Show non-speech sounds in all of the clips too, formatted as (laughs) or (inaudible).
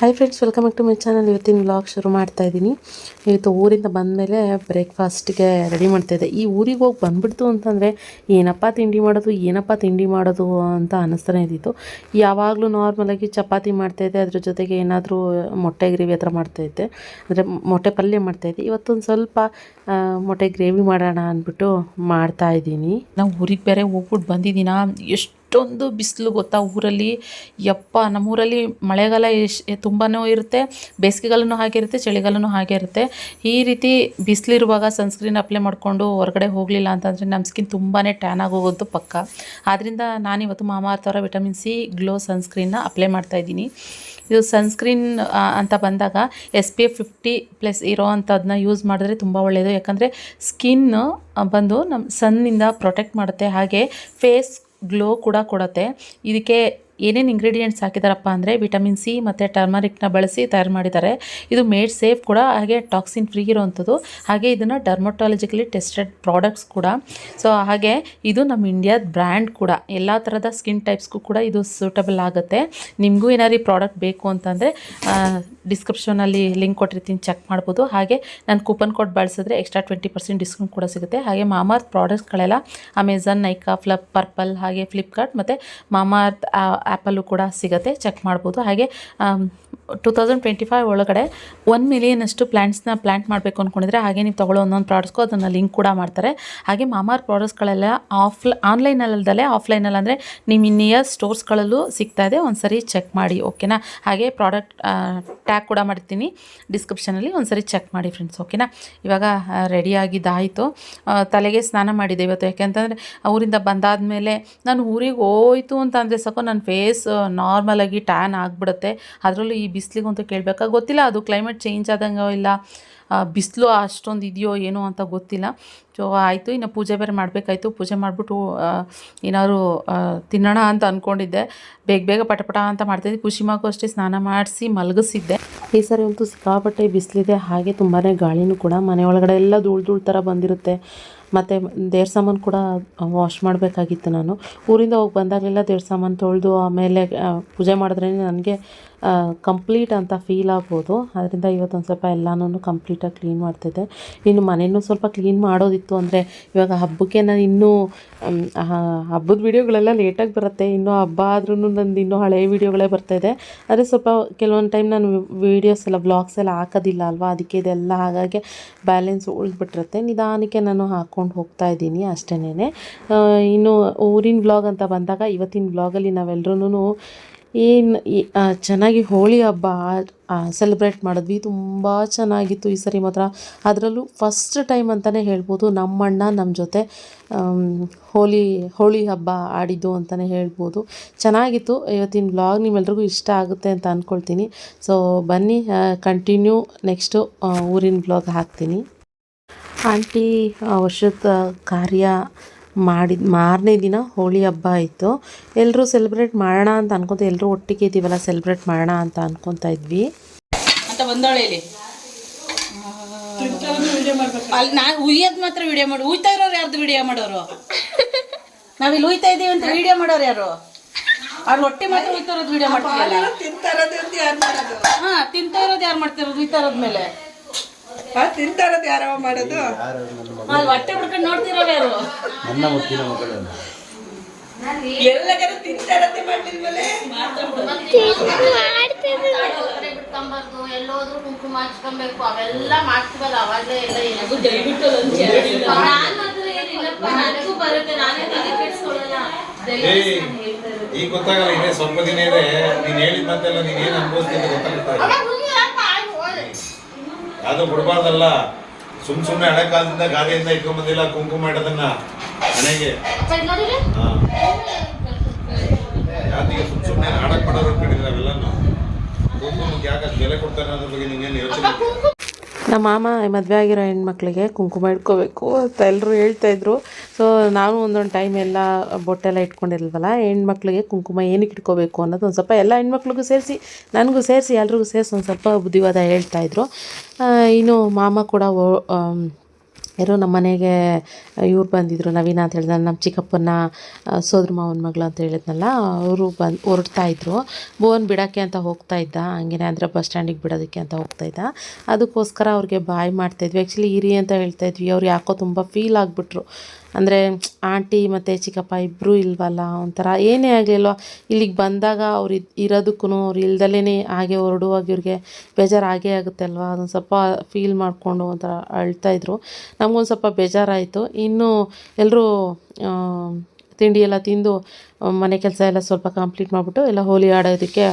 Hi friends welcome back to my channel ಇವತ್ತಿನ vlog ಶುರು ಮಾಡ್ತಾ ಇದ್ದೀನಿ. ಇವತ್ತು ಊರಿಂದ ಬಂದಮೇಲೆ ಬ್ರೇಕ್ಫಾಸ್ಟ್ಗೆ ರೆಡಿ ಮಾಡ್ತಾಯಿದ್ದೆ ಈ ಊರಿಗೆ ಹೋಗಿ ಬಂದ್ಬಿಡ್ತು ಅಂತಂದರೆ, ಏನಪ್ಪ ತಿಂಡಿ ಮಾಡೋದು, ಏನಪ್ಪ ತಿಂಡಿ ಮಾಡೋದು ಅಂತ ಅನ್ನಿಸ್ತಾನೆ ಇದ್ದಿತ್ತು. ಯಾವಾಗಲೂ ನಾರ್ಮಲಾಗಿ ಚಪಾತಿ ಮಾಡ್ತಾಯಿದ್ದೆ ಅದ್ರ ಜೊತೆಗೆ ಏನಾದರೂ ಮೊಟ್ಟೆ ಗ್ರೇವಿ ಹತ್ರ ಮಾಡ್ತಾಯಿದ್ದೆ ಅಂದರೆ ಮೊಟ್ಟೆ ಪಲ್ಯ ಮಾಡ್ತಾಯಿದ್ದೆ ಇವತ್ತೊಂದು ಸ್ವಲ್ಪ ಮೊಟ್ಟೆ ಗ್ರೇವಿ ಮಾಡೋಣ ಅಂದ್ಬಿಟ್ಟು ಮಾಡ್ತಾ ಇದ್ದೀನಿ. ನಾವು ಊರಿಗೆ ಬೇರೆ ಹೋಗ್ಬಿಟ್ಟು ಬಂದಿದ್ದೀನ? ಎಷ್ಟೊಂದು ಬಿಸಿಲು ಗೊತ್ತಾ ಊರಲ್ಲಿ. ಯಪ್ಪ, ನಮ್ಮೂರಲ್ಲಿ ಮಳೆಗಾಲ ಎಷ್ಟು ತುಂಬಾ ಇರುತ್ತೆ. ಬೇಸಿಗೆಗಾಲನೂ ಹಾಗೆ ಇರುತ್ತೆ, ಚಳಿಗಾಲನೂ ಹಾಗೆ ಇರುತ್ತೆ. ಈ ರೀತಿ ಬಿಸಿಲಿರುವಾಗ ಸನ್ಸ್ಕ್ರೀನ್ ಅಪ್ಲೈ ಮಾಡಿಕೊಂಡು ಹೊರಗಡೆ ಹೋಗಲಿಲ್ಲ ಅಂತಂದರೆ ನಮ್ಮ ಸ್ಕಿನ್ ತುಂಬಾ ಟ್ಯಾನ್ ಆಗೋಗೋದು ಪಕ್ಕ. ಆದ್ದರಿಂದ ನಾನಿವತ್ತು ಮಾಮಾರ್ಥವರ ವಿಟಮಿನ್ ಸಿ ಗ್ಲೋ ಸನ್ಸ್ಕ್ರೀನ್ನ ಅಪ್ಲೈ ಮಾಡ್ತಾ ಇದ್ದೀನಿ. ಇದು ಸನ್ಸ್ಕ್ರೀನ್ ಅಂತ ಬಂದಾಗ S P F fifty plus ಇರೋ ಅಂಥದ್ದನ್ನ ಯೂಸ್ ಮಾಡಿದ್ರೆ ತುಂಬ ಒಳ್ಳೆಯದು ಯಾಕಂದರೆ ಸ್ಕಿನ್ ಬಂದು ನಮ್ಮ ಸನ್ನಿಂದ ಪ್ರೊಟೆಕ್ಟ್ ಮಾಡುತ್ತೆ. ಹಾಗೆ ಫೇಸ್ ಗ್ಲೋ ಕೂಡ ಕೊಡುತ್ತೆ. ಇದಕ್ಕೆ ಏನೇನು ಇಂಗ್ರೀಡಿಯೆಂಟ್ಸ್ ಹಾಕಿದಾರಪ್ಪ ಅಂದರೆ ವಿಟಮಿನ್ ಸಿ ಮತ್ತು ಟರ್ಮರಿಕ್ನ ಬಳಸಿ ತಯಾರು ಮಾಡಿದ್ದಾರೆ ಇದು ಮೇಡ್ ಸೇಫ್ ಕೂಡ, ಹಾಗೆ ಟಾಕ್ಸಿನ್ ಫ್ರೀ ಇರೋವಂಥದ್ದು ಹಾಗೆ ಇದನ್ನು ಡರ್ಮಟಾಲಜಿಕಲಿ ಟೆಸ್ಟೆಡ್ ಪ್ರಾಡಕ್ಟ್ಸ್ ಕೂಡ. ಸೊ ಹಾಗೆ ಇದು ನಮ್ಮ ಇಂಡಿಯಾದ ಬ್ರ್ಯಾಂಡ್ ಕೂಡ. ಎಲ್ಲ ಥರದ ಸ್ಕಿನ್ ಟೈಪ್ಸ್ಗೂ ಕೂಡ ಇದು ಸೂಟಬಲ್ ಆಗುತ್ತೆ. ನಿಮಗೂ ಏನಾದ್ರು ಈ ಪ್ರಾಡಕ್ಟ್ ಬೇಕು ಅಂತಂದರೆ ಡಿಸ್ಕ್ರಿಪ್ಷನಲ್ಲಿ ಲಿಂಕ್ ಕೊಟ್ಟಿರ್ತೀನಿ ಚೆಕ್ ಮಾಡ್ಬೋದು. ಹಾಗೆ ನಾನು ಕೂಪನ್ ಕೋಡ್ ಬಳಸಿದ್ರೆ ಎಕ್ಸ್ಟ್ರಾ ಟ್ವೆಂಟಿ ಪರ್ಸೆಂಟ್ ಡಿಸ್ಕೌಂಟ್ ಕೂಡ ಸಿಗುತ್ತೆ. ಹಾಗೆ ಮಾಮಾರ್ತ್ ಪ್ರಾಡಕ್ಟ್ಸ್ಗಳೆಲ್ಲ ಅಮೆಝಾನ್ ನೈಕಾ ಫ್ಲಪ್ ಪರ್ಪಲ್ ಹಾಗೆ ಫ್ಲಿಪ್ಕಾರ್ಟ್ ಮತ್ತು ಮಾಮಾರ್ತ್ ಆ್ಯಪಲ್ಲೂ ಕೂಡ ಸಿಗುತ್ತೆ ಚೆಕ್ ಮಾಡ್ಬೋದು. ಹಾಗೆ ಟೂ ತೌಸಂಡ್ ಟ್ವೆಂಟಿ ಫೈವ್ ಒಳಗಡೆ ಒನ್ ಮಿಲಿಯನಷ್ಟು ಪ್ಲ್ಯಾಂಟ್ಸ್ನ ಪ್ಲ್ಯಾಂಟ್ ಮಾಡಬೇಕು ಅಂದ್ಕೊಂಡಿದ್ರೆ ಹಾಗೆ ನೀವು ತೊಗೊಳ್ಳೋ ಒಂದೊಂದು ಪ್ರಾಡಕ್ಟ್ಸ್ಗೂ ಅದನ್ನು ಲಿಂಕ್ ಕೂಡ ಮಾಡ್ತಾರೆ. ಹಾಗೆ ಮಾಮಾರ್ ಪ್ರಾಡಕ್ಟ್ಸ್ಗಳೆಲ್ಲ ಆಫ್ ಆನ್ಲೈನಲ್ಲದಲ್ಲೇ ಆಫ್ಲೈನಲ್ಲಿ ಅಂದರೆ ನಿಮ್ಮ ನಿಯರ್ ಸ್ಟೋರ್ಸ್ಗಳಲ್ಲೂ ಸಿಗ್ತಾ ಇದೆ. ಒಂದು ಸರಿ ಚೆಕ್ ಮಾಡಿ ಓಕೆನಾ ಹಾಗೆ ಪ್ರಾಡಕ್ಟ್ ಟ್ಯಾಗ್ ಕೂಡ ಮಾಡ್ತೀನಿ ಡಿಸ್ಕ್ರಿಪ್ಷನಲ್ಲಿ ಒಂದು ಸರಿ ಚೆಕ್ ಮಾಡಿ ಫ್ರೆಂಡ್ಸ್ ಓಕೆನಾ ಇವಾಗ ರೆಡಿಯಾಗಿದ್ದಾಯಿತು ತಲೆಗೆ ಸ್ನಾನ ಮಾಡಿದೆ ಇವತ್ತು. ಯಾಕೆಂತಂದರೆ ಊರಿಂದ ಬಂದಾದ ಮೇಲೆ ನಾನು ಊರಿಗೆ ಹೋಯ್ತು ಅಂತ ಅಂದರೆ ಸಾಕು ನನ್ನ ಫೇಸ್ ನಾರ್ಮಲಾಗಿ ಟ್ಯಾನ್ ಆಗಿಬಿಡುತ್ತೆ. ಅದರಲ್ಲೂ ಈ ಬಿಸಿಲಿಗಂತೂ ಕೇಳಬೇಕಾ? ಗೊತ್ತಿಲ್ಲ. ಅದು ಕ್ಲೈಮೇಟ್ ಚೇಂಜ್ ಆದಂಗೋ ಇಲ್ಲ ಬಿಸಿಲು ಅಷ್ಟೊಂದು ಇದೆಯೋ ಏನೋ ಅಂತ ಗೊತ್ತಿಲ್ಲ. ಸೊ ಆಯಿತು, ಇನ್ನು ಪೂಜೆ ಬೇರೆ ಮಾಡಬೇಕಾಯ್ತು. ಪೂಜೆ ಮಾಡಿಬಿಟ್ಟು ಏನಾದ್ರು ತಿನ್ನೋಣ ಅಂತ ಅಂದ್ಕೊಂಡಿದ್ದೆ ಬೇಗ ಬೇಗ ಪಟಪಟ ಅಂತ ಮಾಡ್ತಾಯಿದ್ದೆ ಖುಷಿಮಾಗೂ ಅಷ್ಟೇ ಸ್ನಾನ ಮಾಡಿಸಿ ಮಲಗಿಸಿದ್ದೆ. ಈ ಸರಿ ಅಂತೂ ಸಿಕ್ಕಾಪಟ್ಟೆ ಬಿಸಿಲಿದೆ. ಹಾಗೆ ತುಂಬಾ ಗಾಳಿನೂ ಕೂಡ ಮನೆ ಒಳಗಡೆ ಎಲ್ಲ ಧೂಳು ಧೂಳು ಥರ ಬಂದಿರುತ್ತೆ. ಮತ್ತು ದೇವ್ರ ಸಾಮಾನು ಕೂಡ ವಾಶ್ ಮಾಡಬೇಕಾಗಿತ್ತು ನಾನು. ಊರಿಂದ ಹೋಗಿ ಬಂದಾಗಲೆಲ್ಲ ದೇವ್ರ ಸಾಮಾನು ತೊಳೆದು ಆಮೇಲೆ ಪೂಜೆ ಮಾಡಿದ್ರೇ ನನಗೆ ಕಂಪ್ಲೀಟ್ ಅಂತ ಫೀಲ್ ಆಗ್ಬೋದು. ಅದರಿಂದ ಇವತ್ತೊಂದು ಸ್ವಲ್ಪ ಎಲ್ಲನೂ ಕಂಪ್ಲೀಟಾಗಿ ಕ್ಲೀನ್ ಮಾಡ್ತಿದ್ದೆ. ಇನ್ನು ಮನೆಯೂ ಸ್ವಲ್ಪ ಕ್ಲೀನ್ ಮಾಡೋದಿತ್ತು ಅಂದರೆ ಇವಾಗ ಹಬ್ಬಕ್ಕೆ ನಾನು ಇನ್ನೂ ಹಬ್ಬದ ವೀಡಿಯೋಗಳೆಲ್ಲ ಲೇಟಾಗಿ ಬರುತ್ತೆ. ಇನ್ನೂ ಹಬ್ಬ ಆದ್ರೂ ನಂದು ಇನ್ನೂ ಹಳೆಯ ವೀಡಿಯೋಗಳೇ ಬರ್ತಾಯಿದೆ ಆದರೆ ಸ್ವಲ್ಪ ಕೆಲವೊಂದು ಟೈಮ್ ನಾನು ವೀಡಿಯೋಸ್ ಎಲ್ಲ ಬ್ಲಾಗ್ಸ್ ಎಲ್ಲ ಹಾಕೋದಿಲ್ಲ ಅಲ್ವಾ? ಅದಕ್ಕೆ ಇದೆಲ್ಲ ಹಾಗಾಗಿ ಬ್ಯಾಲೆನ್ಸ್ ಉಳಿದ್ಬಿಟ್ಟಿರುತ್ತೆ. ನಿಧಾನಕ್ಕೆ ನಾನು ಹಾಕ್ಕೊಂಡು ಹೋಗ್ತಾ ಇದ್ದೀನಿ ಅಷ್ಟೇ ಇನ್ನು ಊರಿನ ಬ್ಲಾಗ್ ಅಂತ ಬಂದಾಗ ಇವತ್ತಿನ ಬ್ಲಾಗಲ್ಲಿ ನಾವೆಲ್ಲರೂ ಏನು ಚೆನ್ನಾಗಿ ಹೋಳಿ ಹಬ್ಬ ಸೆಲೆಬ್ರೇಟ್ ಮಾಡಿದ್ವಿ. ತುಂಬ ಚೆನ್ನಾಗಿತ್ತು ಈ ಸರಿ ಮಾತ್ರ. ಅದರಲ್ಲೂ ಫಸ್ಟ್ ಟೈಮ್ ಅಂತಲೇ ಹೇಳ್ಬೋದು. ನಮ್ಮ ಅಣ್ಣ ನಮ್ಮ ಜೊತೆ ಹೋಳಿ ಹೋಳಿ ಹಬ್ಬ ಆಡಿದ್ದು ಅಂತಲೇ ಹೇಳ್ಬೋದು. ಚೆನ್ನಾಗಿತ್ತು. ಇವತ್ತಿನ ಬ್ಲಾಗ್ ನಿಮ್ಮೆಲ್ರಿಗೂ ಇಷ್ಟ ಆಗುತ್ತೆ ಅಂತ ಅಂದ್ಕೊಳ್ತೀನಿ ಸೊ ಬನ್ನಿ ಕಂಟಿನ್ಯೂ ನೆಕ್ಸ್ಟು ಊರಿನ ಬ್ಲಾಗ್ ಹಾಕ್ತೀನಿ. ಆಂಟಿ ವರ್ಷದ ಕಾರ್ಯ ಮಾಡಿದ ಮಾರನೇ ದಿನ ಹೋಳಿ ಹಬ್ಬ ಆಯಿತು ಎಲ್ಲರೂ ಸೆಲೆಬ್ರೇಟ್ ಮಾಡೋಣ ಅಂತ ಅನ್ಕೊತ ಎಲ್ಲರೂ ಒಟ್ಟಿಗೆ ಇದ್ದೀವಲ್ಲ ಸೆಲೆಬ್ರೇಟ್ ಮಾಡೋಣ ಅಂತ ಅನ್ಕೊತಾ ಇದ್ವಿ. ಅಂತ ಬಂದವಳೆ ಇಲ್ಲಿ. ಅಲ್ಲಿ ನಾನು ಉಯ್ಯೋದು ಮಾತ್ರ ವಿಡಿಯೋ ಮಾಡಿ. ಉಯ್ತಾ ಇರೋರು ಯಾರ್ದು ವಿಡಿಯೋ ಮಾಡೋರು? ನಾವಿಲ್ಲಿ ಉಯ್ತಾ ಇದೀವಿ ಅಂತ ವಿಡಿಯೋ ಮಾಡೋರು ಯಾರು? ಅವ್ರು ಹೊಟ್ಟೆ ಮಾತ್ರ ಉಯ್ತಾ ಇರೋದು ವಿಡಿಯೋ ಹಾ ತಿಂತಾ ಇರೋದು ಯಾರು ಮಾಡ್ತಿರೋದು? ಉಯ್ತಾ ಇರೋದ್ ಮೇಲೆ ತಿಂತಾರದು ಯಾರವ ಮಾಡೋದು? ಹೊಟ್ಟೆ ಬಿಡ್ಕೊಂಡು ನೋಡ್ತಿರೋರು ಯಾರು? ಎಲ್ಲಗಾರ ತಿಂತಾರತ್ತೆ ಮಾಡಿದ್ಮೇಲೆ ಬಿಟ್ಕೊಂಬಾರ್ದು ಎಲ್ಲೋದ್ರು ಕುಂಕುಮ ಹಚ್ಕೊಬೇಕು ಅವೆಲ್ಲ ಮಾಡ್ತೀವಲ್ಲ ಅವಾಗಲೇ ಎಲ್ಲ ಏನಾದ್ರು ನಾನ್ ಮಾತ್ರ ಏನಿಲ್ಲಪ್ಪ. ನನಗೂ ಬರುತ್ತೆ ನಾನೇ ತಲೆ ಕೆಡ್ಸ್ಕೊಳಲ್ಲ. ಏಯ್ ಈಗ ಗೊತ್ತಾಗಲ್ಲ ಇನ್ನೇ ಸ್ವಲ್ಪ ದಿನ ಇದೆ. ನೀನ್ ಹೇಳಿದ ಮಾತೆಲ್ಲ ನೀನ್ ಏನ್ ಅನ್ಭವಿಸ್ತೀನಿ ಗೊತ್ತಾಗುತ್ತೆ ಇಲ್ಲ. ಯಾವ್ದು ಬಿಡಬಾರ್ದಲ್ಲ. ಸುಮ್ ಸುಮ್ನೆ ಹಳೆ ಕಾಲದಿಂದ ಗಾದೆಯಿಂದ ಇಟ್ಕೊಂಡ್ ಬಂದಿಲ್ಲ ಕುಂಕುಮ ಇಡೋದನ್ನ ಮನೆಗೆ. ಯಾವ್ದಿಗೆ ಸುಮ್ ಸುಮ್ನೆ ಆಡಕ್ ಮಾಡೋರು ಕಡಿದ್ರೆ ಅವೆಲ್ಲ ಕುಂಕುಮಕ್ಕೆ ಯಾಕೆ ಬೆಲೆ ಕೊಡ್ತಾರೆ ಅನ್ನೋದ್ರ ಬಗ್ಗೆ ನಿಂಗೇನು ಯೋಚನೆ? ನಮ್ಮ ಮಾಮ ಮದುವೆ ಆಗಿರೋ ಹೆಣ್ಮಕ್ಳಿಗೆ ಕುಂಕುಮ ಇಟ್ಕೋಬೇಕು ಅಂತ ಎಲ್ಲರೂ ಹೇಳ್ತಾಯಿದ್ರು ಸೊ ನಾನು ಒಂದೊಂದು ಟೈಮ್ ಎಲ್ಲ ಬೊಟ್ಟೆಲ್ಲ ಇಟ್ಕೊಂಡಿರಲ್ವಲ್ಲ ಹೆಣ್ಮಕ್ಳಿಗೆ ಕುಂಕುಮ ಏನಕ್ಕೆ ಇಟ್ಕೋಬೇಕು ಅನ್ನೋದು ಒಂದು ಸ್ವಲ್ಪ ಎಲ್ಲ ಹೆಣ್ಮಕ್ಳಿಗೂ ಸೇರಿಸಿ, ನನಗೂ ಸೇರಿಸಿ ಎಲ್ರಿಗೂ ಸೇರಿಸಿ ಒಂದು ಸ್ವಲ್ಪ ಬುದ್ಧಿವಾದ ಹೇಳ್ತಾಯಿದ್ರು ಇನ್ನು ಮಾಮ ಕೂಡ ಯಾರೋ ನಮ್ಮ ಮನೆಗೆ ಇವ್ರು ಬಂದಿದ್ರು, ನವೀನ ಅಂತ ಹೇಳಿದ ನಮ್ಮ ಚಿಕ್ಕಪ್ಪನ ಸೋದ್ರ ಮಾವನ ಮಗಳು ಅಂತ ಹೇಳಿದ್ನಲ್ಲ, ಅವರು ಬಂದು ಹೊರಡ್ತಾ ಇದ್ರು. ಬೋನ್ ಬಿಡೋಕ್ಕೆ ಅಂತ ಹೋಗ್ತಾ ಇದ್ದ, ಹಂಗೇನೆ ಅಂದರೆ ಬಸ್ ಸ್ಟ್ಯಾಂಡಿಗೆ ಬಿಡೋದಕ್ಕೆ ಅಂತ ಹೋಗ್ತಾ ಇದ್ದ. ಅದಕ್ಕೋಸ್ಕರ ಅವ್ರಿಗೆ ಬಾಯ್ ಮಾಡ್ತಾಯಿದ್ವಿ ಆ್ಯಕ್ಚುಲಿ ಇರಿ ಅಂತ ಹೇಳ್ತಾಯಿದ್ವಿ ಅವ್ರು ಯಾಕೋ ತುಂಬ ಫೀಲ್ ಆಗಿಬಿಟ್ರು. ಅಂದರೆ ಆಂಟಿ ಮತ್ತು ಚಿಕ್ಕಪ್ಪ ಇಬ್ಬರೂ ಇಲ್ವಲ್ಲ ಒಂಥರ ಏನೇ ಆಗಲಿಲ್ವ ಇಲ್ಲಿಗೆ ಬಂದಾಗ ಅವ್ರು ಇದು ಇರೋದಕ್ಕೂ ಅವ್ರು ಇಲ್ದಲೇ ಹಾಗೆ ಹೊರಡುವಾಗ ಇವ್ರಿಗೆ ಬೇಜಾರು ಆಗೇ ಆಗುತ್ತೆ ಅಲ್ವಾ? ಅದೊಂದು ಸ್ವಲ್ಪ ಫೀಲ್ ಮಾಡಿಕೊಂಡು ಒಂಥರ ಅಳ್ತಾಯಿದ್ರು ನಮಗೊಂದು ಸ್ವಲ್ಪ ಬೇಜಾರಾಯಿತು. ಇನ್ನು ಎಲ್ಲರೂ ತಿಂಡಿ ಎಲ್ಲ ತಿಂದು ಮನೆ ಕೆಲಸ ಎಲ್ಲ ಸ್ವಲ್ಪ ಕಂಪ್ಲೀಟ್ ಮಾಡಿಬಿಟ್ಟು ಎಲ್ಲ ಹೋಲಿ ಆಡೋದಕ್ಕೆ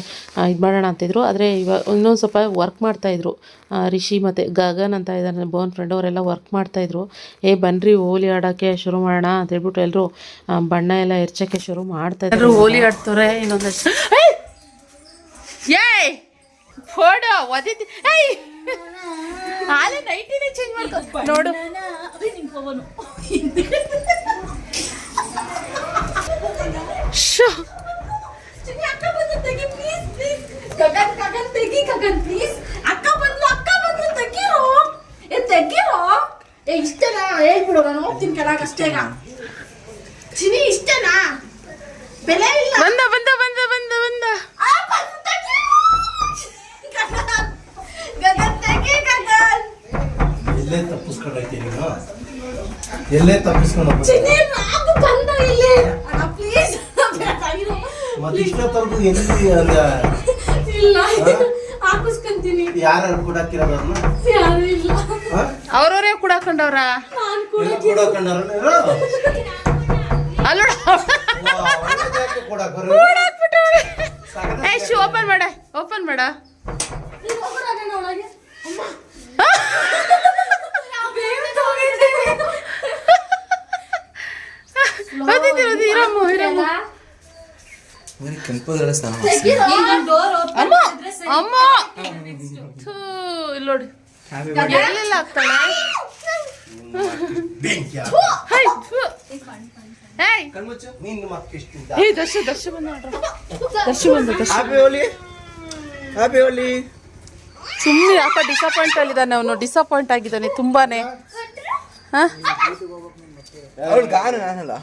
ಇದು ಮಾಡೋಣ ಅಂತಿದ್ರು. ಆದರೆ ಇವಾಗ ಇನ್ನೊಂದು ಸ್ವಲ್ಪ ವರ್ಕ್ ಮಾಡ್ತಾಯಿದ್ರು ರಿಷಿ ಮತ್ತು ಗಗನ್ ಅಂತ ಇದ್ದಾರೆ ಬೋನ್ ಫ್ರೆಂಡ್ ಅವರೆಲ್ಲ ವರ್ಕ್ ಮಾಡ್ತಾಯಿದ್ರು ಏ ಬನ್ನಿರಿ ಹೋಲಿ ಆಡೋಕ್ಕೆ ಶುರು ಮಾಡೋಣ ಅಂತ ಹೇಳ್ಬಿಟ್ಟು ಎಲ್ಲರೂ ಬಣ್ಣ ಎಲ್ಲ ಎರ್ಚೋಕ್ಕೆ ಶುರು ಮಾಡ್ತಾಯಿದ್ರು ಹೋಲಿ ಆಡ್ತಾರೆ ಇನ್ನೊಂದಷ್ಟು ಏಯ್! ಫೋಟೋ ಒದಿತಿ ಏಯ್! ಹಾಲೆ ನೈಟಿನೇ ಚೇಂಜ್ ಮಾಡ್ಕೊ ನೋಡು. ಶೋ ಗಗನ್ ಗಗನ್ ತೆಗಿ ಗಗನ್ ಪ್ಲೀಸ್ ಅಕ್ಕ ಬಂದ್ಲು ಅಕ್ಕ ಬಂದ್ಲು ತೆಗಿರೋ. ಏ ತೆಗಿರೋ? ಏ ಇಷ್ಟೇನಾ? ಹೇಳ್ಬಿಡು ನಾನು ಹೋಗ್ತೀನಿ ಕೆಳಗೆ ಅಷ್ಟೇಗ ಚಿನಿ ಇಷ್ಟನಾ? ಬೆಲೆ ಇಲ್ಲ. ಬಂದ ಬಂದ ಬಂದ ಬಂದ ಬಂದ. ಆ, ಬಂದು ತೆಗಿ. ಗಗನ್ ಗಗನ್ ತೆಗಿ ಗಗನ್. ಎಲ್ಲೇ ತಪ್ಪಿಸ್ಕೊಂಡೈತಿ ನೀನು ಎಲ್ಲೇ ತಪ್ಪಿಸ್ಕೊಂಡು ಚಿನಿ ರಾಗು ಬಂದ ಇಲ್ಲಿ. ಮತ್ತೆ ಇಷ್ಟೊತ್ತವರೆಗೂ ಎಲ್ಲಿ ಅದ? ಇಲ್ಲ. ಹಾಕಿಸ್ಕೊಂತೀನಿ. ಯಾರು ಕೊಡಾಕಿರೋದನ್ನ ಯಾರು ಇಲ್ಲ. ಅವ್ರವ್ರೇ ನಾನು ಕೂಡ ಏ ಶೂ ಓಪನ್ ಮಾಡ. ಓಪನ್ ಮಾಡ. ನೀನ್ (laughs) (laughs) ಇರಮ್ಮ ಒಳಗೆ ಅಮ್ಮ ಅಮ್ಮ. ಥೂ, ಇಲ್ಲಿ ನೋಡಿ. ಎಲ್ಲೆಲ್ಲ ಆಗ್ತಾಳೆ ಹೈ, ಥು. ಏಯ್ ಎಷ್ಟು ಮಕ್ಕಿಷ್ಟು ಏಯ್ ದರ್ಶ ದರ್ಶ ಬಂದ ದರ್ಶ ಬಂದ ದರ್ಶ ಹ್ಯಾಪಿ ಹೋಲಿ ಹ್ಯಾಪಿ ಹೋಲಿ ಸುಮ್ಮನೆ ಯಾಕ ಡಿಸಪಾಯಿಂಟ್ ಆಗಿದ್ದಾನೆ ಅವನು. ಡಿಸಪಾಯಿಂಟ್ ಆಗಿದ್ದಾನೆ ತುಂಬಾನೇ. ಹಾ? ಅವಳು ಗಾನ ನಾನಲ್ಲ.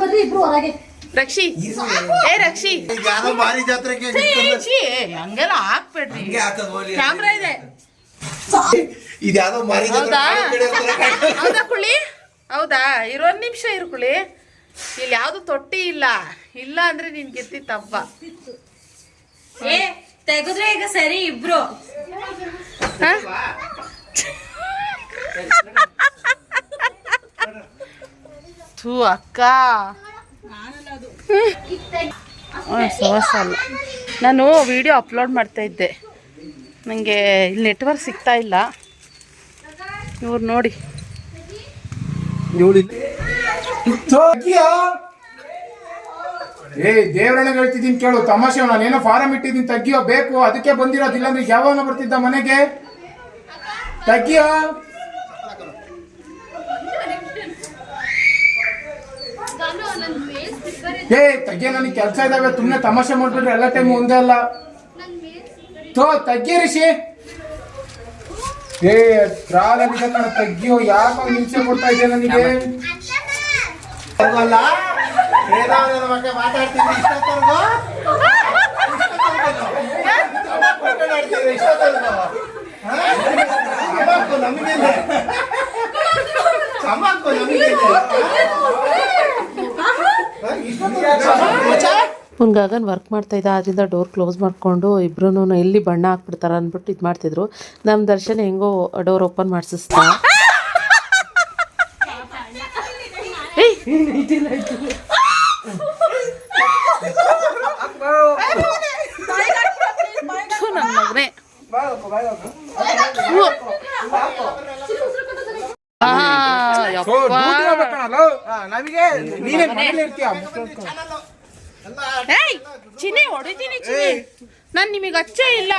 ಬರ್ರಿ ಇಬ್ರು ಹೊರಗೆ ರಕ್ಷಿ. ಏ ರಕ್ಷಿ. ಯಾರೋ ಜಾತ್ರೆಗೆ ಹಂಗೆಲ್ಲ ಹಾಕ್ಬೇಡ್ರಿ. ಕ್ಯಾಮ್ರಾ ಇದೆ. ಇದ್ಯಾವುದೋ ಮಾರಿ ಹೌದಾ? ಹೌದಾ ಕುಳಿ ಹೌದಾ? ಇರೋದ್ ನಿಮಿಷ ಇರು ಕುಳಿ ಇಲ್ಲಿ ಯಾವ್ದು ತೊಟ್ಟಿ ಇಲ್ಲ. ಇಲ್ಲ ಅಂದ್ರೆ ನಿನ್ ಗೆತ್ತಿ ಏ ತೆಗೆದ್ರೆ ಈಗ ಸರಿ ಇಬ್ರು? (laughs) ಥೂ, ಅಕ್ಕ. ಅಲ್ಲ ನಾನು ವಿಡಿಯೋ ಅಪ್ಲೋಡ್ ಮಾಡ್ತಾ ಇದ್ದೆ. ನನಗೆ ಇಲ್ಲಿ ನೆಟ್ವರ್ಕ್ ಸಿಗ್ತಾ ಇಲ್ಲ. ಇವ್ರು ನೋಡಿ. ಏ, ದೇವರನ್ನ ಹೇಳ್ತಿದ್ದೀನಿ ಕೇಳು, ತಮಾಷೆ ನಾನು ಏನೋ ಫಾರಂ ಇಟ್ಟಿದ್ದೀನಿ, ತಗ್ಗಿಯೋ, ಬೇಕು. ಅದಕ್ಕೆ ಬಂದಿರೋದಿಲ್ಲ ಅಂದ್ರೆ ಯಾವಾಗ ಬರ್ತಿದ್ದ ಮನೆಗೆ? ತಗ್ಗಿಯೋ? ಏ, ತಗ್ಗೆ, ನನಗೆ ಕೆಲಸ ಇದಾವೆ ಸುಮ್ಮನೆ ತಮಾಷೆ ಮಾಡ್ಬಿಟ್ರೆ ಎಲ್ಲ ಟೈಮ್ ಒಂದೇ ಅಲ್ಲ. ತೋ, ತಗ್ಗಿ, ರಿಷಿ. ಏ ಆಗಿದೆ ನಾನು ತಗ್ಗಿಯೋ, ಯಾಕೋ ಹಿಂಸೆ ಕೊಡ್ತಾ ಇದೆ ನನಗೆ? ಅಲ್ಲ ಏನೋ ನಮಗೆ ಒಂದು ಗಗನ್ ವರ್ಕ್ ಮಾಡ್ತಾಯಿದ್ದ ಆದ್ರಿಂದ ಡೋರ್ ಕ್ಲೋಸ್ ಮಾಡಿಕೊಂಡು ಇಬ್ರು ಎಲ್ಲಿ ಬಣ್ಣ ಹಾಕ್ಬಿಡ್ತಾರ ಅಂದ್ಬಿಟ್ಟು ಇದು ಮಾಡ್ತಿದ್ರು. ನಮ್ಮ ದರ್ಶನ ಹೆಂಗೋ ಡೋರ್ ಓಪನ್ ನನ್ನ ಮಗನೇ. ಯಪ್ಪ. ನಮಗೆ ನೀನೇ ಮನೇಲಿ ಇರ್ತೀಯ? ಏಯ್ ಚಿನ್ನಿ ಹೊಡಿತೀನಿ ಚಿನ್ನೆ. ನಾನು ನಿಮಗೆ ಅಚ್ಚೇ ಇಲ್ಲ.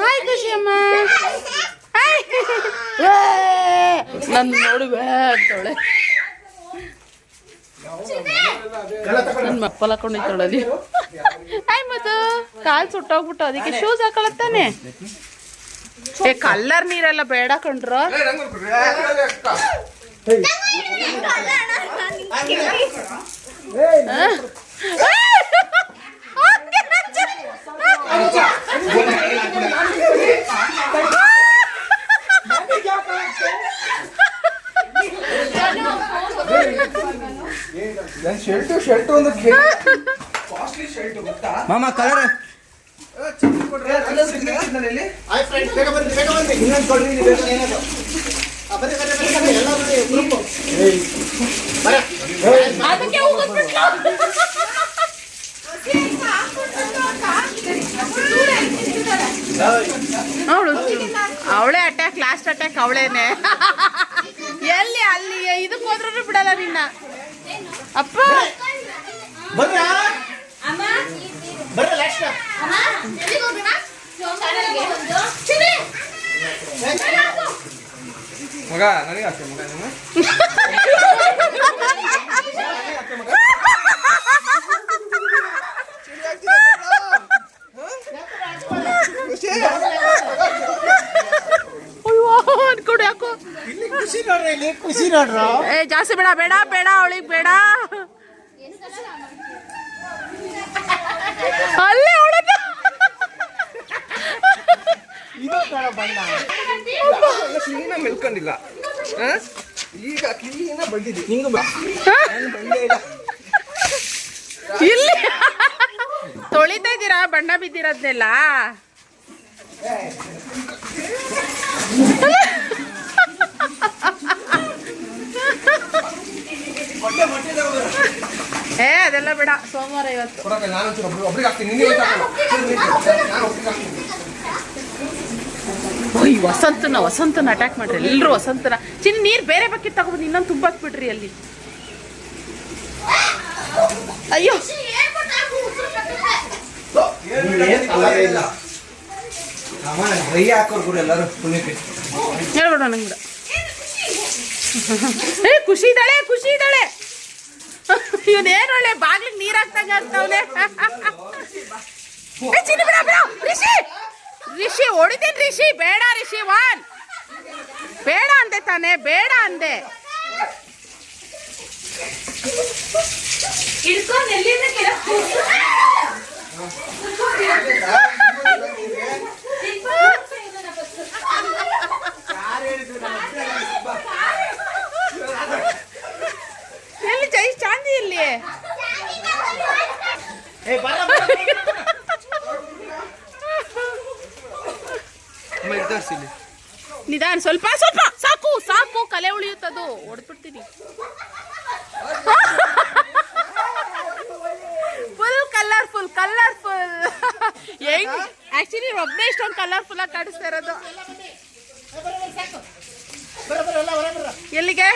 ಹಾಯ್ ಖುಷಿಯಮ್ಮ ಹಾಯ್ ನನ್ನ ನೋಡುವೆ ಅಂತವಳೆ. ನನ್ನ ಮಕ್ಕಳ ಹಾಕೊಂಡಿದ್ದಾಳಲ್ಲಿ ಹಾಯ್ ಮತ್ತು ಕಾಲು ಸುಟ್ಟೋಗ್ಬಿಟ್ಟು ಅದಕ್ಕೆ ಶೂಸ್ ಹಾಕೊಳತ್ತಾನೆ ಏ ಕಲ್ಲರ್ ನೀರೆಲ್ಲ ಬೇಡ ಕಣ್ರು ಶರ್ಟು ಶರ್ಟು ಒಂದು ಕಾಸ್ಟ್ಲಿ ಶರ್ಟ್ ಗೊತ್ತಾ ಮಾಮ ಕಲರ್ ಅದಕ್ಕೆ ಅವಳೇ ಅಟ್ಯಾಕ್ ಲಾಸ್ಟ್ ಅಟ್ಯಾಕ್ ಅವಳೇನೆ. ಎಲ್ಲಿ ಅಲ್ಲಿ ಇದಕ್ಕೆ ಹೋದ್ರೂ ಬಿಡಲ್ಲ ನಿನ್ನ. ಅಪ್ಪ. ಬರ್ರ ಅಮ್ಮ. ಬರ್ರ ಲಾಸ್ಟ್ ಮಗ ನನಗೆ ಹಾಕ್ತೆ ಮಗ ನಿಮ್ಮ ಅಯ್ಯೋ ಅನ್ಕೊಡು ಯಾಕೋ ಇಲ್ಲಿ ಖುಷಿ ನೋಡ್ರಿ ಇಲ್ಲಿ ಖುಷಿ ನೋಡ್ರ ಏ ಜಾಸ್ತಿ ಬೇಡ ಬೇಡ ಬೇಡ ಅವಳಿಗೆ ಬೇಡ ಅಲ್ಲೇ ಕ್ಲೀನಾಗಿ ಮೆಲ್ಕೊಂಡಿಲ್ಲ? ಈಗ ಬಂದಿದ್ದಿ ನಿಂಗೂ ಬಂದೇ ಇಲ್ಲಿ. ತೊಳಿತಾ ಇದ್ದೀರಾ? ಬಣ್ಣ ಬಿದ್ದಿರೋದ್ನೆಲ್ಲ? ಏ ಅದೆಲ್ಲ ಬೇಡ. ಸೋಮವಾರ ಇವತ್ತು. ಓಯ್ ವಸಂತನ ವಸಂತನ ಅಟ್ಯಾಕ್ ಮಾಡ್ರಿ. ಎಲ್ಲರೂ ವಸಂತನ. ಚಿನ್ನ ನೀರು ಬೇರೆ ಬಕೆಟ್ ತಗೊಬಂದು ಇನ್ನೊಂದು ತುಂಬಾಕ್ಬಿಡ್ರಿ ಅಲ್ಲಿ. ಅಯ್ಯೋ. ಹೇಳ್ಬಿಡೋಣ ಹೇಳ್ಬೇಡ ನಂಗೆ ಏ ಖುಷಿ ಇದ್ದಾಳೆ ಖುಷಿ ಇದ್ದಾಳೆ. (laughs) ಇವನೇನು ಒಳ್ಳೆ ಬಾಗ್ಲಿಗೆ ನೀರ್ ಹಾಕ್ದಂಗ ಆಗ್ತಾವನೆ? ಋಷಿ ರಿಷಿ! ರಿಷಿ ಹೊಡಿತೇನೆ ರಿಷಿ? ಬೇಡ ರಿಷಿ ವಾನ್. ಬೇಡ ಅಂದೆ ತಾನೆ ಬೇಡ ಅಂದೆ. ಹಿಡ್ಕೊಂಡು ಎಲ್ಲಿಂದ (laughs) ಕೆಳಗೆ ಎಲ್ಲಿ ಜೈ ಚಾಂದಿ ಇಲ್ಲಿ ಅಮ್ಮ ಇದ್ದಾರ್ಸಿ ಇಲ್ಲಿ ನಿಧಾನ ಸ್ವಲ್ಪ ಸ್ವಲ್ಪ ಸಾಕು ಸಾಕು ಕಲೆ ಉಳಿಯುತ್ತದು. ಹೊಡೆದ್ಬಿಡ್ತೀನಿ ಫುಲ್ ಕಲರ್ಫುಲ್ ಕಲರ್ಫುಲ್ ಹೆಂಗ್? ಆಕ್ಚುಲಿ ಒಬ್ಬನೇ ಇಷ್ಟೊಂದು ಕಲರ್ಫುಲ್ ಆಗಿ ಕಾಣಿಸ್ತಾ ಇರೋದು. ಎಲ್ಲಿಗೆ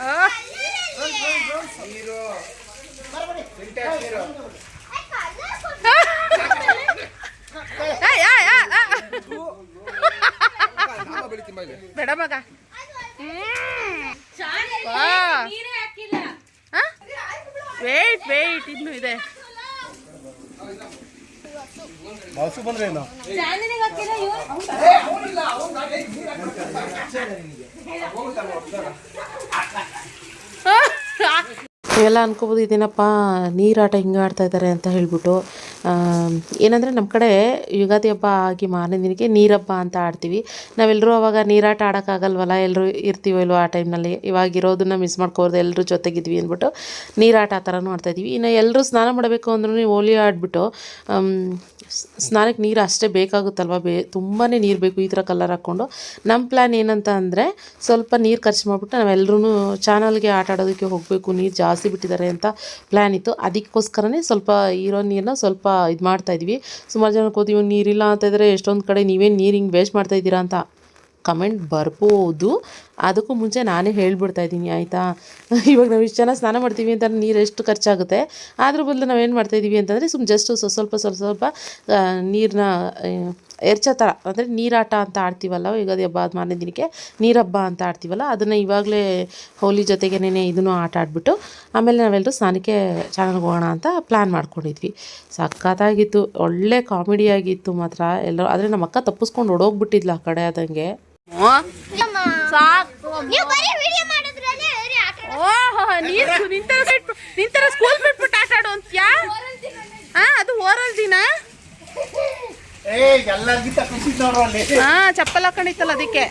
ಆ, ನೀರು ಸಿಂಟ್ಯಾಕ್ಸ್ ನೀರು ಏಯ್, ಏಯ್, ಏಯ್, ಏಯ್. ಅಮ್ಮ ಬೆಳಿತೀನಿ ಬಾ ಇಲ್ಲಿ. ಬೇಡ ಮಗ. ವೇಟ್ ವೇಟ್ ಇನ್ನು ಇದೆ. ಬಾಸು ಬಂದ್ರೆ ಏನು? ಇವ್ರು ಅನ್ಕೋಬೋದು ಇದೇನಪ್ಪ ನೀರಾಟ ಹಿಂಗೆ ಆಡ್ತಾ ಇದ್ದಾರೆ ಅಂತ ಹೇಳ್ಬಿಟ್ಟು. ಏನಂದರೆ ನಮ್ಮ ಕಡೆ ಯುಗಾದಿ ಹಬ್ಬ ಆಗಿ ಮಾರನೇ ದಿನಕ್ಕೆ ನೀರಬ್ಬ ಅಂತ ಆಡ್ತೀವಿ. ನಾವೆಲ್ಲರೂ ಅವಾಗ ನೀರಾಟ ಆಡೋಕ್ಕಾಗಲ್ವಲ್ಲ? ಎಲ್ಲರೂ ಇರ್ತೀವೋ ಇಲ್ವೋ ಆ ಟೈಮ್ನಲ್ಲಿ? ಇವಾಗ ಇರೋದನ್ನ ಮಿಸ್ ಮಾಡ್ಕೋರ್ದು ಎಲ್ಲರೂ ಜೊತೆಗಿದ್ವಿ ಅಂದ್ಬಿಟ್ಟು ನೀರಾಟ ಆ ಥರನೂ ಆಡ್ತಾಯಿದ್ವಿ ಇನ್ನು ಎಲ್ಲರೂ ಸ್ನಾನ ಮಾಡಬೇಕು ಅಂದ್ರೂ ಹೋಲಿ ಆಡಿಬಿಟ್ಟು ಸ್ನಾನಕ್ಕೆ ನೀರು ಅಷ್ಟೇ ಬೇಕಾಗುತ್ತಲ್ವ? ಬೇ ತುಂಬಾ ನೀರು ಬೇಕು ಈ ಥರ ಕಲರ್ ಹಾಕ್ಕೊಂಡು ನಮ್ಮ ಪ್ಲ್ಯಾನ್ ಏನಂತ ಅಂದರೆ ಸ್ವಲ್ಪ ನೀರು ಖರ್ಚು ಮಾಡಿಬಿಟ್ಟು ನಾವೆಲ್ಲರೂ ಚಾನಲ್ಗೆ ಆಟ ಆಡೋದಕ್ಕೆ ಹೋಗಬೇಕು, ನೀರು ಜಾಸ್ತಿ ಬಿಟ್ಟಿದ್ದಾರೆ ಅಂತ ಪ್ಲ್ಯಾನ್ ಇತ್ತು. ಅದಕ್ಕೋಸ್ಕರನೇ ಸ್ವಲ್ಪ ಇರೋ ನೀರನ್ನ ಸ್ವಲ್ಪ ಇದು ಮಾಡ್ತಾಯಿದ್ವಿ ಸುಮಾರು ಜನ ಕೂತೀವಿ ನೀರಿಲ್ಲ ಅಂತ ಇದ್ದರೆ ಎಷ್ಟೊಂದು ಕಡೆ ನೀವೇನು ನೀರು ಹಿಂಗೆ ವೇಸ್ಟ್ ಮಾಡ್ತಾಯಿದ್ದೀರಾ ಅಂತ ಕಮೆಂಟ್ ಬರ್ಬೋದು. ಅದಕ್ಕೂ ಮುಂಚೆ ನಾನೇ ಹೇಳ್ಬಿಡ್ತಾ ಇದ್ದೀನಿ, ಆಯಿತಾ? (laughs) ಇವಾಗ ನಾವು ಇಷ್ಟು ಜನ ಸ್ನಾನ ಮಾಡ್ತೀವಿ ಅಂತಂದ್ರೆ ನೀರು ಎಷ್ಟು ಖರ್ಚಾಗುತ್ತೆ? ಅದ್ರ ಬದಲು ನಾವೇನು ಮಾಡ್ತಾಯಿದ್ದೀವಿ ಅಂತಂದರೆ ಸುಮ್ಮ ಜಸ್ಟ್ ಸ್ವಲ್ಪ ಸ್ವಲ್ಪ ಸ್ವಲ್ಪ ನೀರನ್ನ ಎರ್ಚ ಥರ ಅಂದರೆ ನೀರಾಟ ಅಂತ ಆಡ್ತೀವಲ್ಲ ಯುಗಾದಿ ಹಬ್ಬ ಅದು ಮಾರನೇ ದಿನಕ್ಕೆ ನೀರಬ್ಬ ಅಂತ ಆಡ್ತೀವಲ್ಲ, ಅದನ್ನು ಇವಾಗಲೇ ಹೋಲಿ ಜೊತೆಗೇನೆ ಇದನ್ನು ಆಟ ಆಡಿಬಿಟ್ಟು, ಆಮೇಲೆ ನಾವೆಲ್ಲರೂ ಸ್ನಾನಕ್ಕೆ ಚಾನಲ್ಗೆ ಹೋಗೋಣ ಅಂತ ಪ್ಲ್ಯಾನ್ ಮಾಡ್ಕೊಂಡಿದ್ವಿ. ಸಖತ್ತಾಗಿತ್ತು, ಒಳ್ಳೆ ಕಾಮಿಡಿ ಆಗಿತ್ತು ಮಾತ್ರ. ಎಲ್ಲರೂ, ಆದರೆ ನಮ್ಮ ಅಕ್ಕ ತಪ್ಪಿಸ್ಕೊಂಡು ಓಡೋಗ್ಬಿಟ್ಟಿದ್ಲು ಆ ಕಡೆ ಆದಂಗೆ. ವಿಡಿಯೋ ಮಾಡೋದ್ರಲ್ಲೇ ಬರೀ ಆಟ ನಿಂತರ ಸ್ಕೂಲ್ ಬಿಟ್ಬಿಟ್ಟು ಆಟ ಆಡು ಅಂತ್ಯಾ ಹಾ ಅದು ಓರಲ್ ದಿನ? ಹಾ ಚಪ್ಪಲ್ ಹಾಕೊಂಡಿತ್ತಲ್ಲ ಅದಕ್ಕೆ.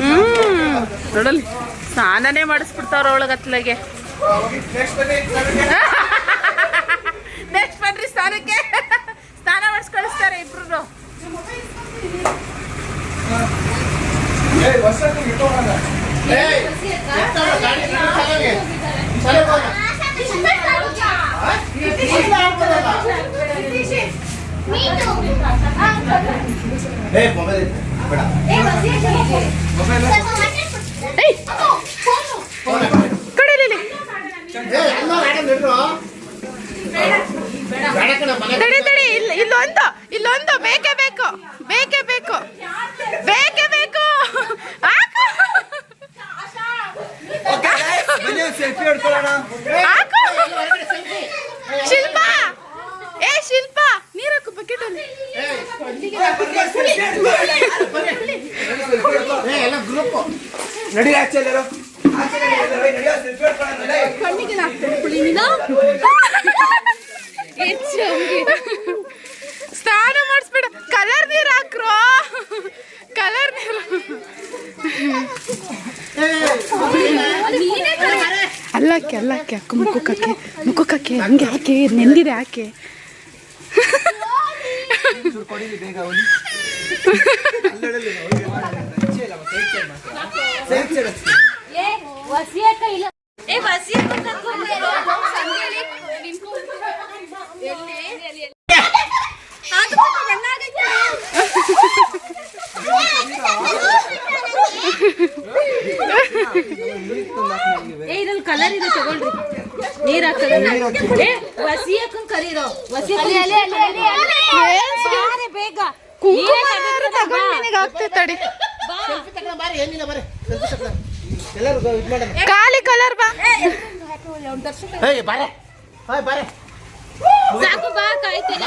ಹ್ಮ್ ನೋಡಲ್ಲಿ ಸ್ನಾನನೇ ಮಾಡಿಸ್ಬಿಡ್ತಾವ್ರ ಒಳಗತ್ಲಾಗೆ ನೆಕ್ಸ್ಟ್ ಬನ್ರಿ ಸ್ನಾನಕ್ಕೆ ಸ್ನಾನ ಮಾಡಿಸ್ ಕಳಿಸ್ತಾರೆ ಇಬ್ರು ಏ ವರ್ಷಕ್ಕೆ ಇಟ್ಟೋಗಲ್ಲ ಏ ಎತ್ತಲ್ಲ, ಗಾಡಿ ಚೆನ್ನಾಗಿ. ಚೆನ್ನಾಗಿ ಹೋಗ. ಇಲ್ಲ ಆಗ್ಬೋದಲ್ಲ. ಏ ಮೊಬೈಲ್. ಬೇಡ ಮೊಬೈಲ್ ಕಡೀಲಿ ಏ ಎಲ್ಲ ಹಾಕೊಂಡು ಇಡ್ರು. ಬೇಡ ಕಣೆ, ಮನೆ ತಡಿ ತಡಿ ಇಲ್ಲ ಇಲ್ಲೊಂದು ಇಲ್ಲೊಂದು ಬೇಕೇ ಬೇಕು ಬೇಕೇ ಬೇಕು ಬೇಕೇ ಬೇಕು ಹಾಕು ಬನ್ನಿ ಸೆಲ್ಫಿ ಹೊಡ್ಕೊಳ್ಳೋಣ ಹಾಕು ಶಿಲ್ಪ ಏ ಶಿಲ್ಪ ನೀರಕ್ಕು ಬಕೆಟ್ ಅಲ್ಲಿ ಏ ಎಲ್ಲ ಗ್ರೂಪ್ ನಡಿ ಆಚೆ ಎಲ್ಲರೂ ಆಚೆ ನಡಿ, ಎಲ್ಲರೂ ನಡಿ, ಸೆಲ್ಫಿ ಹೊಡ್ಕೊಳ್ಳೋಣ ನಡಿ. ಸ್ನಾನ ಮಾಡಿಸ್ಬೇಡ ಕಲರ್ ನೀರು ಹಾಕ್ರೋ ಕಲರ್ ನೀರು ಅಲ್ಲಕ್ಕೆ ಅಲ್ಲಕ್ಕೆ ಅಕ್ಕ ಮುಖಕ್ಕೆ ಮುಖಕ್ಕೆ ಹಂಗೆ ಹಾಕಿ ನೆಂದಿದೆ ಹಾಕಿ. ಏ ವಸಿಯಕ್ಕ ಇಲ್ಲ ಏ ವಸಿಯಕ್ಕ ಏ ಇದ್ರಲ್ಲಿ ಕಲರ್ ಇದೆ ತಗೊಳ್ರಿ. ನೀರ್ ಕರೀರೋ. ಬೇಗ. ಖಾಲಿ ಕಲರ್ ಬಾ. ಬಾರೆ. ಹಾಯ್ ಬಾರೆ. ಸಾಕು ಬಾ ಕಾಯ್ತೇನೆ.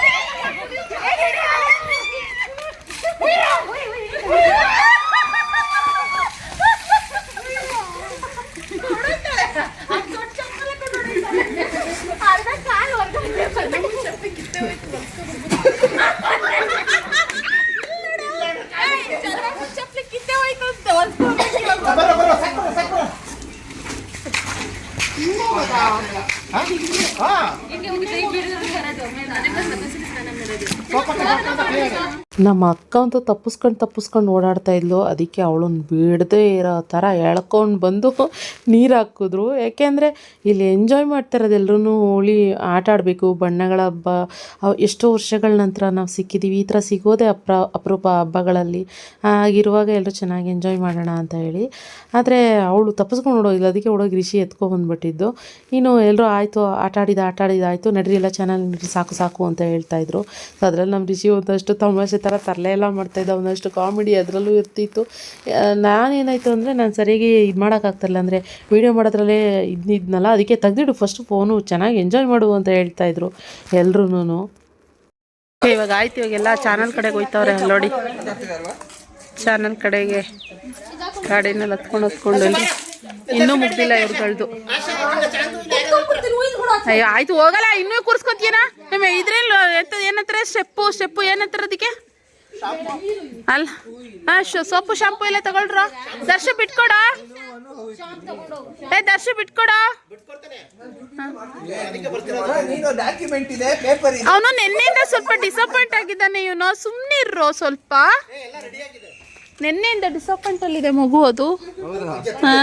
ಬರ ಎರಡು ಬಕೆಟ್ ನೀರು ಇಟ್ಕೊಳ್ರಿ ನಮ್ಮ ಅಕ್ಕ ಅಂತೂ ತಪ್ಪಿಸ್ಕೊಂಡು ತಪ್ಪಿಸ್ಕೊಂಡು ಓಡಾಡ್ತಾ ಇದ್ಲು. ಅದಕ್ಕೆ ಅವಳನ್ನ ಬಿಡದೇ ಇರೋ ಥರ ಎಳ್ಕೊಂಡು ಬಂದು ನೀರು ಹಾಕಿದ್ರು. ಯಾಕೆಂದರೆ ಇಲ್ಲಿ ಎಂಜಾಯ್ ಮಾಡ್ತಿರೋದೆಲ್ಲರೂ ಹೋಳಿ ಆಟ ಆಡಬೇಕು. ಬಣ್ಣಗಳ ಹಬ್ಬ ಎಷ್ಟೋ ವರ್ಷಗಳ ನಂತರ ನಾವು ಸಿಕ್ಕಿದ್ದೀವಿ ಈ ಥರ ಸಿಗೋದೇ ಅಪ್ರ, ಅಪರೂಪ ಹಬ್ಬಗಳಲ್ಲಿ. ಆಗಿರುವಾಗ ಎಲ್ಲರೂ ಚೆನ್ನಾಗಿ ಎಂಜಾಯ್ ಮಾಡೋಣ ಅಂತ ಹೇಳಿ. ಆದರೆ ಅವಳು ತಪ್ಪಿಸ್ಕೊಂಡು ಓಡೋಗಿಲ್ಲ. ಅದಕ್ಕೆ ಓಡೋಗಿ ರಿಷಿ ಎತ್ಕೊಬಂದ್ಬಿಟ್ಟಿದ್ದು ಇನ್ನು ಎಲ್ಲರೂ ಆಯಿತು, ಆಟ ಆಡಿದ ಆಟ ಆಡಿದ, ಆಯಿತು. ನಡ್ರಿ, ಎಲ್ಲ ಚೆನ್ನಾಗಿ ಸಾಕು ಸಾಕು ಅಂತ ಹೇಳ್ತಾಯಿದ್ರು ಸೊ ಅದರಲ್ಲಿ ನಮ್ಮ ರಿಷಿ ಒಂದಷ್ಟು ತಮಾಷೆ ತರಲೆ ಎಲ್ಲ ಮಾಡ್ತಾಯಿದ್ದ ಒಂದಷ್ಟು ಕಾಮಿಡಿ ಅದರಲ್ಲೂ ಇರ್ತಿತ್ತು. ನಾನೇನಾಯಿತು ಅಂದರೆ ನಾನು ಸರಿಯಾಗಿ ಇದು ಮಾಡೋಕ್ಕಾಗ್ತಿರಲ್ಲ ಅಂದರೆ ವೀಡಿಯೋ ಮಾಡೋದ್ರಲ್ಲೇ ಇದ್ನಿದ್ನಲ್ಲ ಅದಕ್ಕೆ ತೆಗ್ದಿಡು ಫಸ್ಟ್ ಫೋನು ಚೆನ್ನಾಗಿ ಎಂಜಾಯ್ ಮಾಡು ಅಂತ ಹೇಳ್ತಾಯಿದ್ರು ಎಲ್ರೂ ಇವಾಗ ಆಯ್ತು ಇವಾಗೆಲ್ಲ ಚಾನಲ್ ಕಡೆಗೆ ಹೋಯ್ತವ್ರೆ, ನೋಡಿ. ಚಾನಲ್ ಕಡೆಗೆ ಗಾಡಿನಲ್ಲಿ ಹತ್ಕೊಂಡು ಹತ್ಕೊಂಡು ಇನ್ನೂ ಮುಗ್ದಿಲ್ಲ ಇವ್ರುಗಳ್ದು. ಅಯ್ಯೋ, ಆಯ್ತು, ಹೋಗಲ್ಲ, ಇನ್ನೂ ಕೂರ್ಸ್ಕೊತೀನ ನಮ್ಮ ಇದ್ರಲ್ಲಿ ಏನಂತಾರೆ ಸ್ಟೆಪ್ಪು ಸ್ಟೆಪ್ಪು ಏನಂತಾರೆ ಅದಕ್ಕೆ? ಅಲ್ಲ. ಹಾ ಸೋಪು ಶಾಂಪು ಎಲ್ಲ ತಗೊಳ್ರ? ದರ್ಶ ಬಿಟ್ಕೊಡ? ಏ ದರ್ಶ ಬಿಟ್ಕೊಡ? ನೀನು ಡಾಕ್ಯುಮೆಂಟ್ ಇದೆ ಪೇಪರ್ ಇದೆ ಅವನು ನಿನ್ನೆಯಿಂದ ಸ್ವಲ್ಪ ಡಿಸಪಾಯಿಂಟ್ ಆಗಿದ್ದಾನೆ ಇವನು. ಸುಮ್ಮನೆ ಇರೋ ಸ್ವಲ್ಪ. ನಿನ್ನೆಯಿಂದ ಡಿಸಪಾಯಿಂಟ್ ಅಲ್ಲಿದೆ ಮಗು ಅದು. ಹಾ.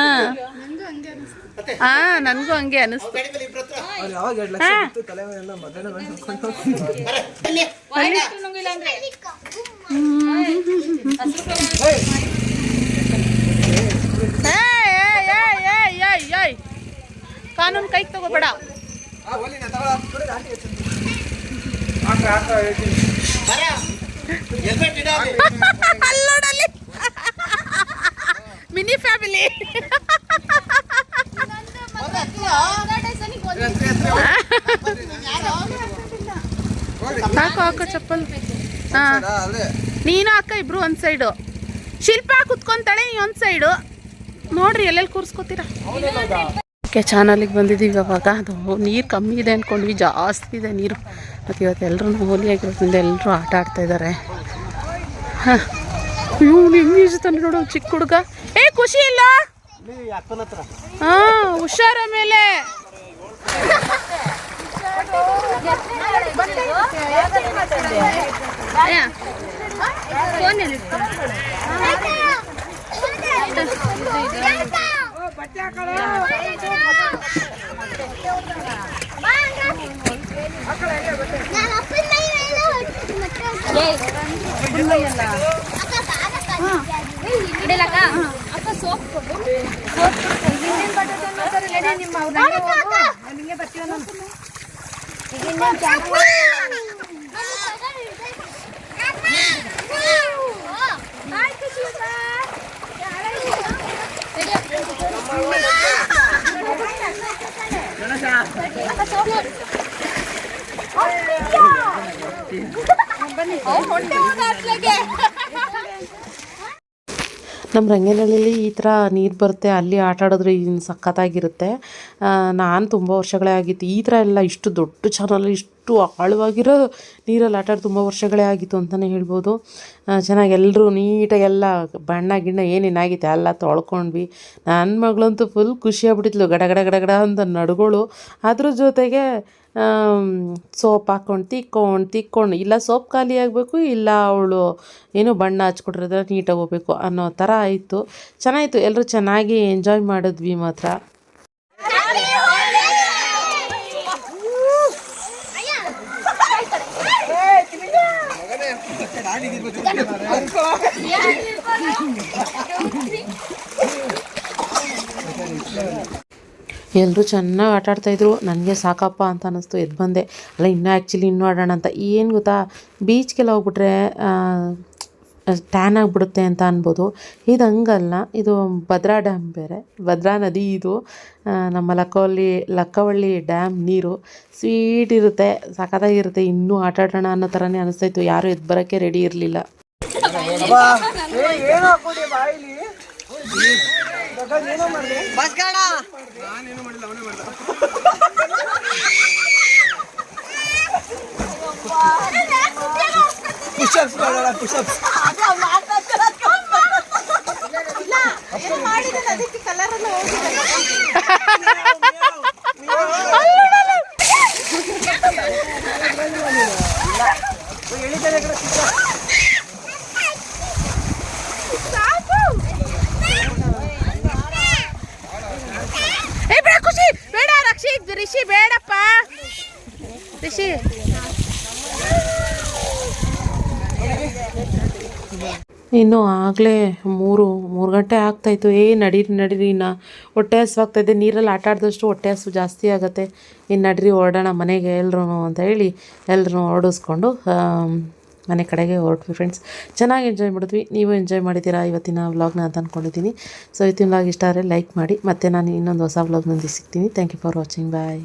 ಹಾ ನನಗೂ ಹಂಗೆ ಅನಿಸ್ತು. ಅವ್ರು ಯಾವಾಗ (laughs) ಎರಡು ಲಕ್ಷ ಬಿಟ್ಟು ತಲೆ ಮೇಲೆಲ್ಲ ಮಧ್ಯಾಹ್ನ ಗಂಟೆ ಕುತ್ಕೊಂಡು ಏಯ್, ಏಯ್, ಏಯ್, ಏಯ್, ಏಯ್, ಏಯ್. ಕಾನೂನು ಕೈಗೆ ತಗೋಬೇಡ ಆ, ಒಲಿನ ತಗೊಳ, ಕೊಡು, ಆಂಟಿ ಎತ್ತು. ಹಾಕ ಹಾಕ ಹೇಳ್ತೀನಿ ಅಲ್ಲಿ ನೋಡಲ್ಲಿ ಮಿನಿ ಫ್ಯಾಮಿಲಿ ಹಾಕು ಹಾಕು ಚಪ್ಪಲ್ ಹಾ ಆ, ಅದೇ ನೀನು ಅಕ್ಕ ಇಬ್ರು ಒಂದ್ ಸೈಡು ಶಿಲ್ಪ ಕುತ್ಕೊಂತಾಳೆ ನೀ ಒಂದ್ ಸೈಡು ನೋಡ್ರಿ ಎಲ್ಲೆಲ್ಲಿ ಕೂರಿಸ್ಕೋತೀರಾ? ಓಕೆ ಚಾನಲಿಗೆ ಬಂದಿದ್ದೀವಿ ಅವಾಗ ಅದು ನೀರು ಕಮ್ಮಿ ಇದೆ ಅಂದ್ಕೊಂಡ್ವಿ ಜಾಸ್ತಿ ಇದೆ ನೀರು. ಮತ್ತು ಇವತ್ತು ಎಲ್ಲರೂ ಹೋಲಿ ಆಗಿರೋದ್ರಿಂದ ಎಲ್ಲರೂ ಆಟ ಆಡ್ತಾ ಇದ್ದಾರೆ ಹಾಂ. ಇವನು ಹೆಂಗೆ ಈಜುತ್ತಾನೆ ನೋಡು ಚಿಕ್ಕ ಹುಡುಗ. ಏ ಖುಷಿ ಇಲ್ಲ? ಹಾಂ ಹುಷಾರ ಮೇಲೆ. ಅಕ್ಕ ಸೋಪ್ ಕೊಡು ಸೋಪ್ ಕೊಡು ನಿಮ್ಮ ಅವ್ರ ಹಿಂಗೆ ಬರ್ತೀವಿ ನಮ್ಮ ರಂಗನಹಳ್ಳಿಲಿ ಈ ಥರ ನೀರು ಬರುತ್ತೆ ಅಲ್ಲಿ ಆಟ ಆಡಿದ್ರೆ ಇನ್ನು ಸಖತ್ತಾಗಿರುತ್ತೆ. ನಾನು ತುಂಬ ವರ್ಷಗಳೇ ಆಗಿತ್ತು. ಈ ಥರ ಎಲ್ಲ ಇಷ್ಟು ದೊಡ್ಡ ಚಾನಲ್ ಇಷ್ಟು ಆಳವಾಗಿರೋ ನೀರಲ್ಲಿ ಆಟ ಆಡಿ ತುಂಬ ವರ್ಷಗಳೇ ಆಗಿತ್ತು ಅಂತಲೇ ಹೇಳ್ಬೋದು. ಚೆನ್ನಾಗಿ ಎಲ್ಲರೂ ನೀಟಾಗಿ ಎಲ್ಲ ಬಣ್ಣ ಗಿಣ್ಣ ಏನೇನಾಗಿತ್ತು ಎಲ್ಲ ತೊಳ್ಕೊಂಡ್ವಿ. ನನ್ನ ಮಗಳಂತೂ ಫುಲ್ ಖುಷಿಯಾಗ್ಬಿಟ್ಟಿದ್ಲು ಗಡ ಗಡ ಗಡ ಗಡ ಅಂತ ನಡುಗಳು. ಅದ್ರ ಜೊತೆಗೆ ಸೋಪ್ ಹಾಕ್ಕೊಂಡು ತಿಕ್ಕೊಂಡು ತಿಕ್ಕೊಂಡು, ಇಲ್ಲ ಸೋಪ್ ಖಾಲಿ ಆಗಬೇಕು, ಇಲ್ಲ ಅವಳು ಏನು ಬಣ್ಣ ಹಚ್ಕೊಟ್ಟಿರೋದ್ರೆ ನೀಟಾಗಿ ಹೋಗ್ಬೇಕು ಅನ್ನೋ ಥರ ಆಯಿತು. ಚೆನ್ನಾಗಿತ್ತು. ಎಲ್ಲರೂ ಚೆನ್ನಾಗಿ ಎಂಜಾಯ್ ಮಾಡಿದ್ವಿ ಮಾತ್ರ. ಎಲ್ಲರೂ ಚೆನ್ನಾಗಿ ಆಟ ಆಡ್ತಾಯಿದ್ರು ನನಗೆ ಸಾಕಪ್ಪ ಅಂತ ಅನ್ನಿಸ್ತು. ಎದ್ದು ಬಂದೆ. ಅಲ್ಲ, ಇನ್ನೂ ಆ್ಯಕ್ಚುಲಿ ಇನ್ನೂ ಆಡೋಣ ಅಂತ. ಏನು ಗೊತ್ತಾ? ಬೀಚ್ಗೆಲ್ಲ ಹೋಗ್ಬಿಟ್ರೆ ಟ್ಯಾನ್ ಆಗಿಬಿಡುತ್ತೆ ಅಂತ ಅನ್ಬೋದು. ಇದು ಹಂಗಲ್ಲ ಇದು ಭದ್ರಾ ಡ್ಯಾಮ್ ಬೇರೆ. ಭದ್ರಾ ನದಿ ಇದು ನಮ್ಮ ಲಕ್ಕವಳ್ಳಿ ಲಕ್ಕವಳ್ಳಿ ಡ್ಯಾಮ್ ನೀರು ಸ್ವೀಟ್ ಇರುತ್ತೆ ಸಖತ್ತಾಗಿರುತ್ತೆ ಇನ್ನೂ ಆಟ ಆಡೋಣ ಅನ್ನೋ ಥರನೇ ಅನಿಸ್ತಾಯಿತ್ತು. ಯಾರೂ ಎದ್ದು ಬರೋಕ್ಕೆ ರೆಡಿ ಇರಲಿಲ್ಲ. ಅಬ್ಬಾ, ಪುಷಪ್ಸ್ ಮಾಡೋಣ ಪುಷಪ್ಸ್ ಏ ಬೇಡ ಖುಷಿ ಬೇಡ ರಕ್ಷಿ ರಿಷಿ ಬೇಡಪ್ಪ ರಿಷಿ ಇನ್ನು ಆಗಲೇ ಮೂರು ಮೂರು ಗಂಟೆ ಆಗ್ತಾಯಿತ್ತು ಏ, ನಡೀರಿ ನಡೀರಿ ಇನ್ನು. ಹೊಟ್ಟೆ ಹಸುವಾಗ್ತಾಯಿದೆ ನೀರಲ್ಲಿ ಆಟ ಆಡಿದಷ್ಟು ಹೊಟ್ಟೆ ಹಸು ಜಾಸ್ತಿ ಆಗುತ್ತೆ. ಇನ್ನು ನಡ್ರಿ, ಹೊರಡೋಣ ಮನೆಗೆ ಎಲ್ಲರೂ ಅಂತ ಹೇಳಿ ಎಲ್ಲರೂ ಹೊರಡಿಸ್ಕೊಂಡು ಮನೆ ಕಡೆಗೆ ಹೊರಟ್ವಿ ಫ್ರೆಂಡ್ಸ್ ಚೆನ್ನಾಗಿ ಎಂಜಾಯ್ ಮಾಡಿದ್ವಿ. ನೀವು ಎಂಜಾಯ್ ಮಾಡಿದ್ದೀರಾ ಇವತ್ತಿನ ವ್ಲಾಗ್ನ ಅಂತ ಅಂದ್ಕೊಂಡಿದ್ದೀನಿ ಸೊ ಇವತ್ತಿನ ವ್ಲಾಗ್ ಇಷ್ಟ ಆದರೆ ಲೈಕ್ ಮಾಡಿ. ಮತ್ತೆ ನಾನು ಇನ್ನೊಂದು ಹೊಸ ವ್ಲಾಗ್ನೊಂದಿಗೆ ಸಿಗ್ತೀನಿ. Thank you for watching bye